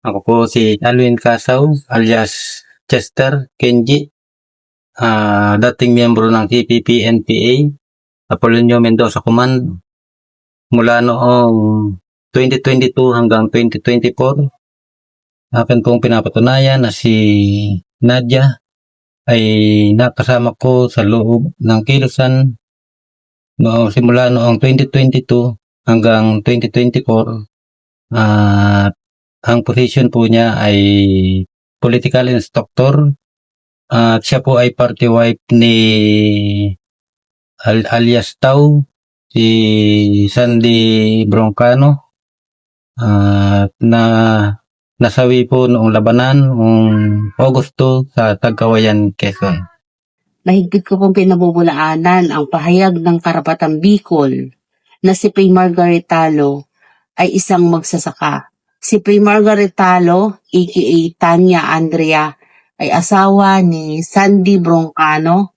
Ako po si Alwin Casaw alias Chester Kenji. Ah, dating miyembro ng CPP NPA. Apolonio Mendoza Command. Mula noong 2022 hanggang 2024. Akin pong pinapatunayan na si Nadia ay nakasama ko sa loob ng Kilusan noong simula noong 2022 hanggang 2024 at ang position po niya ay political instructor at siya po ay party wife ni al- alias Tau si Sandy Broncano at na nasawi po noong labanan noong Agosto sa Tagkawayan, Quezon. Mahigpit ko pong pinabubulaanan ang pahayag ng karapatang Bicol na si Pay Margaret Talo ay isang magsasaka. Si Pay Margaret Talo, aka Tanya Andrea, ay asawa ni Sandy Broncano,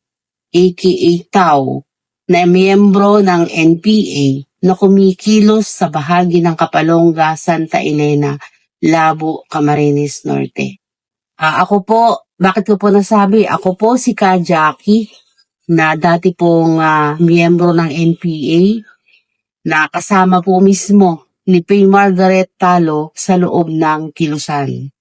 aka Tau, na miyembro ng NPA na kumikilos sa bahagi ng Kapalongga, Santa Elena, Labo, Camarines Norte. Ah, ako po, bakit ko po nasabi? Ako po si Ka Jackie na dati pong ah, miyembro ng NPA na kasama po mismo ni Pay Margaret Talo sa loob ng Kilusan.